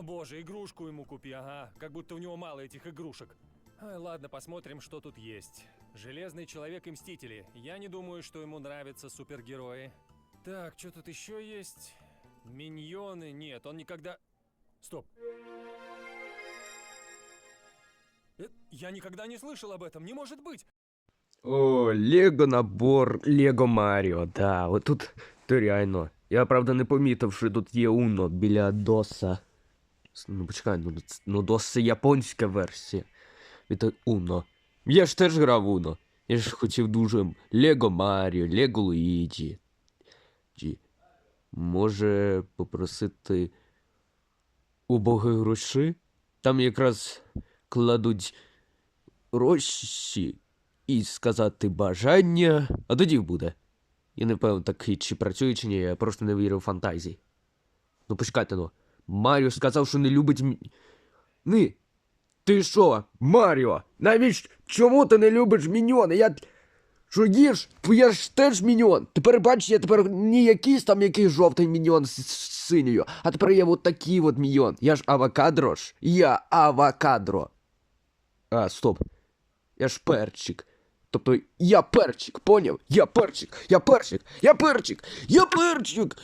О боже, игрушку ему купи, ага. Как будто у него мало этих игрушек. Ай, ладно, посмотрим, что тут есть. Железный человек и мстители. Я не думаю, что ему нравятся супергерои. Так, что тут еще есть? Миньоны? Нет, он никогда... Стоп. Э, Я никогда не слышал об этом, не может быть! О, Лего набор Лего Маріо, да, от тут то реально. Я правда не помітив, що тут є Уно біля Доса. Ну почекай, ну, ну Дос це японська версія. Від Уно. Я ж теж грав Уно. Я ж хотів дуже Лего Маріо, Лего Луїджі. Може попросити у Бога гроші? Там якраз кладуть гроші і сказати бажання, а тоді буде. Я не певен такий, чи працює, чи ні, я просто не вірю в фантазії. Ну почекайте ну. Маріо сказав, що не любить мі... Ни. Ти що, Маріо? Навіщо? Чому ти не любиш міньйони? Я. Що їж? Я ж теж міньйон. Тепер бач, я тепер не якийсь там якийсь жовтий міньйон з, синьою, а тепер я от такий от міньйон. Я ж авокадро ж. Я авокадро. А, стоп. Я ж перчик. Тобто я перчик, поняв? Я перчик, я перчик, я перчик, я перчик.